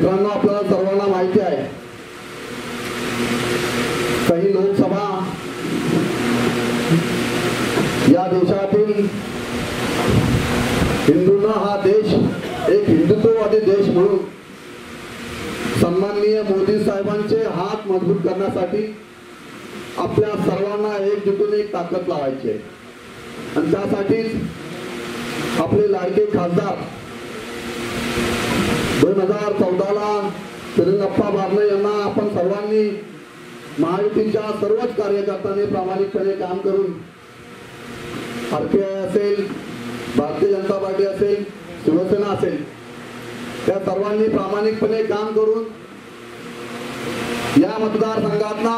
मित्रांनो आपल्याला सर्वांना माहिती आहे. काही लोकसभा या देशातील हिंदूंना हा देश एक हिंदुत्ववादी देश म्हणून सन्माननीय मोदी साहेबांचे हात मजबूत करण्यासाठी आपल्या सर्वांना एकजुटून एक ताकद लावायची आहे. आणि त्यासाठीच आपले लाडके खासदार दोन हजार चौदाला श्रीरंगप्पा बारणे यांना आपण सर्वांनी महायुतीच्या सर्वच कार्यकर्त्यांनी प्रामाणिकपणे काम करून आरपीआय असेल भारतीय जनता पार्टी असेल शिवसेना असेल त्या सर्वांनी प्रामाणिकपणे काम करून या मतदारसंघातना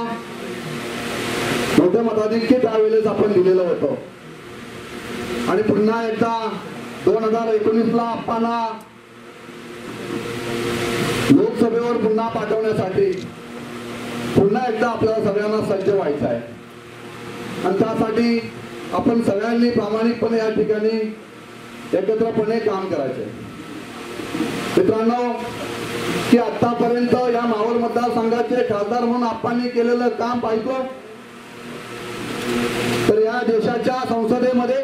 मोठ्या मताधिक्य त्यावेळेस आपण दिलेलं होतं. आणि पुन्हा एकदा दोन हजार एकोणीसला आपल्याला लोकसभेवर पुन्हा पाठवण्यासाठी पुन्हा एकदा आपल्याला सगळ्यांना सज्ज व्हायचं आहे. आणि त्यासाठी आपण सगळ्यांनी प्रामाणिकपणे या ठिकाणी एकत्रपणे काम करायचे मित्रांनो की आतापर्यंत या मावळ मतदारसंघाचे खासदार म्हणून आपण केलेलं काम पाहिजे. तर या देशाच्या संसदेमध्ये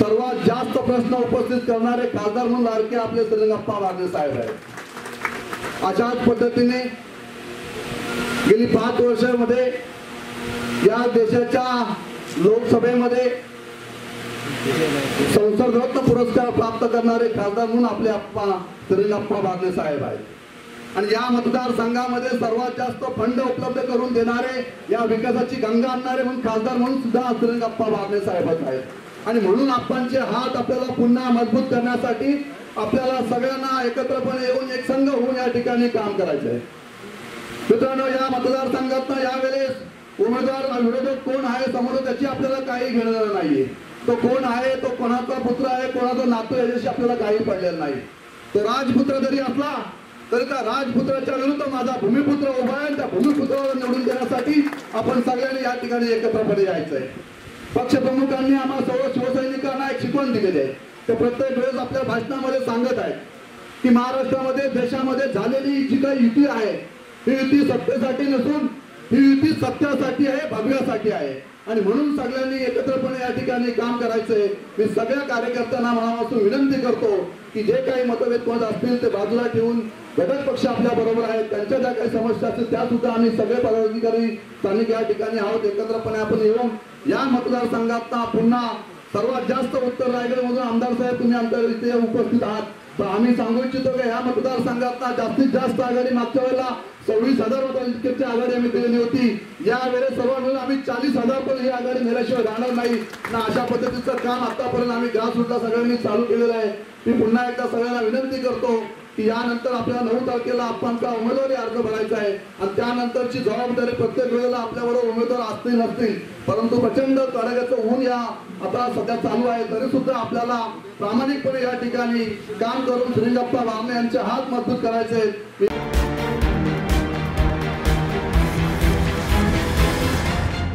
सर्वात जास्त प्रश्न उपस्थित करणारे खासदार म्हणून लाडके आपले श्रीरंगप्पा वागणे साहेब आहेत. अशाच पद्धतीने गेली पाच वर्षामध्ये या देशाच्या लोकसभेमध्ये संसद पुरस्कार प्राप्त करणारे खासदार म्हणून आपले अप्पा श्रीरंगप्पा बारणे साहेब आहेत. आणि या मतदारसंघामध्ये सर्वात जास्त फंड उपलब्ध करून देणारे या विकासाची गंगा आणणारे म्हणून खासदार म्हणून सुद्धा श्रीरंगप्पा बारणे साहेबच आहेत. आणि म्हणून आपणचे हात आपल्याला पुन्हा मजबूत करण्यासाठी आपल्याला सगळ्यांना एकत्रपणे येऊन एक संघ या ठिकाणी काम करायचं आहे मित्रांनो या मतदारसंघात यावेळेस उमेदवार विरोधक कोण आहे समोर त्याची आपल्याला काही घेणं नाहीये. तो कोण आहे तो कोणाचा पुत्र आहे कोणाचा नातू याच्याशी आपल्याला काही पडलेलं नाही. तो राजपुत्र जरी असला तरी त्या राजपुत्राच्या विरुद्ध माझा भूमिपुत्र उभा आहे त्या भूमिपुत्राला निवडून देण्यासाठी आपण सगळ्यांनी या ठिकाणी एकत्रपणे यायचंय. पक्षप्रमुखांनी आम्हाला सर्व शिवसैनिकांना एक शिकवण दिलेली आहे. ते प्रत्येक वेळेस आपल्या भाषणामध्ये सांगत आहेत. की महाराष्ट्रामध्ये देशामध्ये झालेली जी काही युती आहे ही युती सत्तेसाठी नसून ही युती सत्यासाठी आहे भव्यासाठी आहे. आणि म्हणून सगळ्यांनी एकत्रपणे या ठिकाणी काम करायचंय. मी सगळ्या कार्यकर्त्यांना मनापासून विनंती करतो की जे काही मतभेद कोण असतील ते बाजूला ठेवून घटक पक्ष आपल्या बरोबर आहेत. त्यांच्या ज्या काही समस्या असतील त्या सुद्धा आम्ही सगळे पदाधिकारी स्थानिक या ठिकाणी आहोत. एकत्रपणे आपण येऊन या मतदारसंघात पुन्हा सर्वात जास्त उत्तर रायगडमधून आमदार साहेब तुम्ही आमच्या इथे उपस्थित आहात. तर आम्ही सांगू इच्छितो की ह्या मतदारसंघात जास्तीत जास्त आघाडी मागच्या वेळेला सव्वीस हजार इतकेची आघाडी आम्ही दिलेली होती. या वेळेस सर्व मिळून आम्ही चाळीस हजार पण ही आघाडी नेल्याशिवाय राहणार नाही. ना अशा पद्धतीचं काम आतापर्यंत आम्ही ग्रासरूटला सगळ्यांनी चालू केलेलं आहे मी पुन्हा एकदा सगळ्यांना विनंती करतो की यानंतर आपल्या नऊ तारखेला आपणचा उमेदवारी अर्ज भरायचा आहे. आणि त्यानंतरची जबाबदारी प्रत्येक वेळेला आपल्याबरोबर उमेदवार असतील नसतील. परंतु प्रचंड कडक्याचं ऊन या आता सध्या चालू आहे. तरी सुद्धा आपल्याला प्रामाणिकपणे या ठिकाणी काम करून श्रीजप्पा बामणे यांचे हात मजबूत करायचे